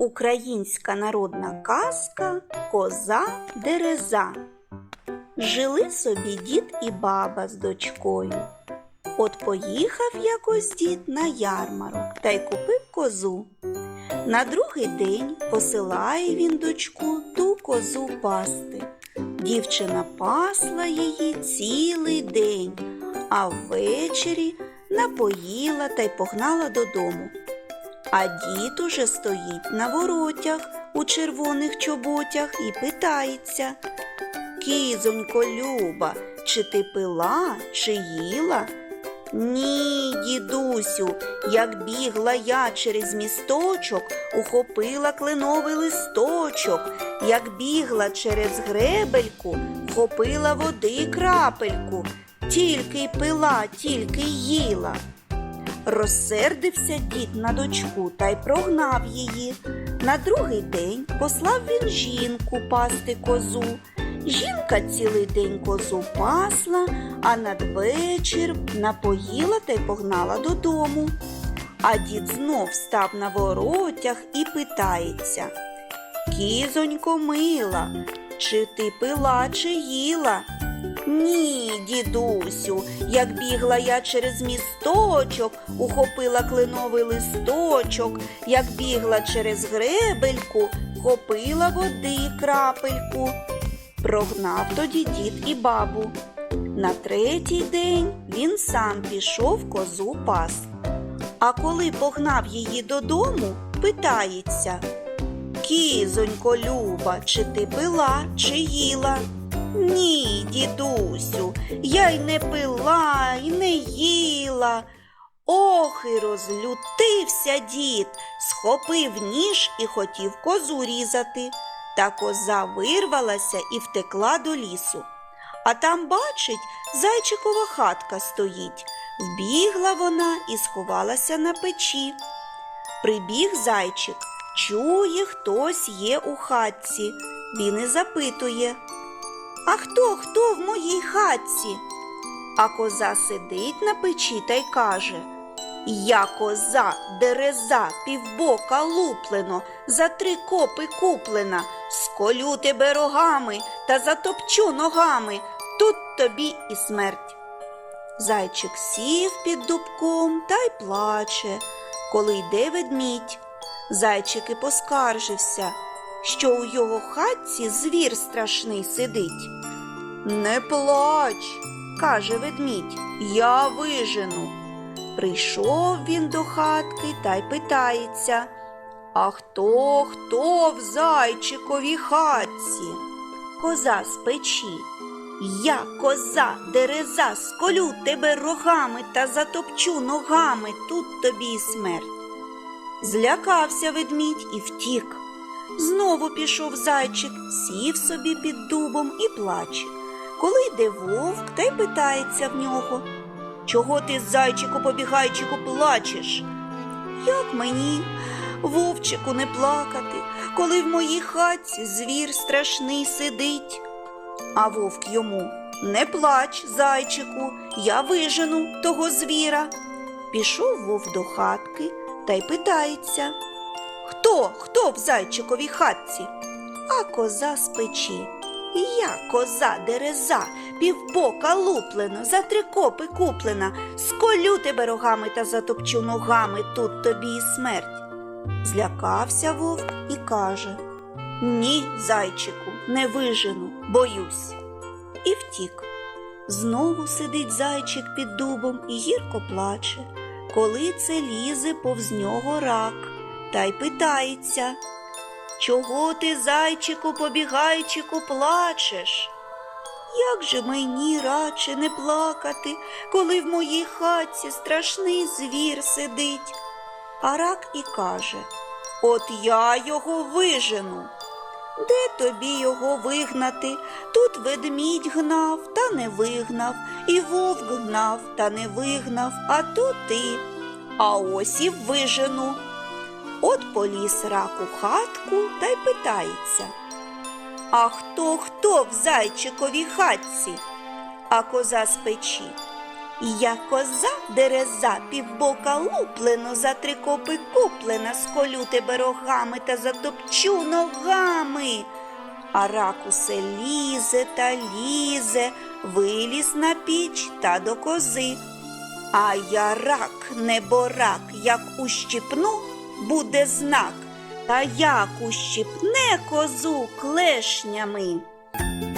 Українська народна казка Коза Дереза. Жили собі дід і баба з дочкою. От поїхав якось дід на ярмарок та й купив козу. На другий день посилає він дочку ту козу пасти. Дівчина пасла її цілий день, а ввечері напоїла та й погнала додому. А дід уже стоїть на воротях у червоних чоботях і питається Кізонько Люба, чи ти пила, чи їла? Ні, дідусю, як бігла я через місточок, ухопила кленовий листочок, як бігла через гребельку, вхопила води крапельку, тільки й пила, тільки їла. Розсердився дід на дочку та й прогнав її. На другий день послав він жінку пасти козу. Жінка цілий день козу пасла, а надвечір напоїла та й погнала додому. А дід знов став на воротях і питається Кізонько мила, чи ти пила, чи їла? Ні, дідусю, як бігла я через місточок, ухопила кленовий листочок, як бігла через гребельку, хопила води крапельку. Прогнав тоді дід і бабу. На третій день він сам пішов козу пас. А коли погнав її додому, питається Кізонько Люба, чи ти пила, чи їла? Ні, дідусю, я й не пила, й не їла. Ох, і розлютився дід, схопив ніж і хотів козу різати. Та коза вирвалася і втекла до лісу. А там, бачить, зайчикова хатка стоїть. Вбігла вона і сховалася на печі. Прибіг зайчик, чує, хтось є у хатці. Він і запитує А хто хто в моїй хатці? А коза сидить на печі та й каже Я коза, дереза, півбока луплено, за три копи куплена, сколю тебе рогами та затопчу ногами, тут тобі і смерть. Зайчик сів під дубком та й плаче, коли йде ведмідь. Зайчик і поскаржився, що у його хатці звір страшний сидить. Не плач, каже ведмідь, я вижену. Прийшов він до хатки та й питається А хто, хто в зайчиковій хатці? Коза з печі. Я, коза, дереза, сколю тебе рогами та затопчу ногами, тут тобі і смерть. Злякався ведмідь і втік. Знову пішов зайчик, сів собі під дубом і плаче. Коли йде вовк, та й питається в нього Чого ти, зайчику, побігайчику, плачеш? Як мені, вовчику, не плакати, коли в моїй хатці звір страшний сидить? А вовк йому не плач, зайчику, я вижену того звіра. Пішов вовк до хатки та й питається Хто, хто в зайчиковій хатці? А коза з печі. Я коза дереза, півбока луплено, за три копи куплена, сколю тебе рогами та затопчу ногами, тут тобі і смерть. Злякався вовк і каже Ні, зайчику, не вижену, боюсь. І втік. Знову сидить зайчик під дубом і гірко плаче, коли це лізе повз нього рак, та й питається Чого ти, зайчику, побігайчику, плачеш? Як же мені радше не плакати, коли в моїй хатці страшний звір сидить? А рак і каже От я його вижену. Де тобі його вигнати? Тут ведмідь гнав, та не вигнав, і вовк гнав, та не вигнав, а то ти. А ось і вижену. От поліз рак у хатку та й питається. А хто хто в зайчиковій хатці? А коза з печі. Я коза дереза, півбока луплено, за три копи куплена, сколю тебе рогами та затопчу ногами. А рак усе лізе та лізе, виліз на піч та до кози. А я рак, не борак, як ущипну, буде знак, та як ущипне козу клешнями.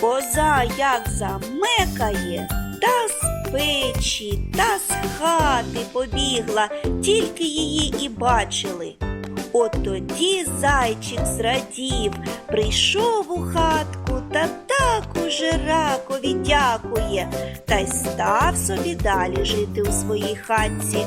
Коза як замекає, та з печі, та з хати побігла, тільки її і бачили. От тоді зайчик зрадів, прийшов у хатку та так уже ракові дякує, та й став собі далі жити у своїй хатці.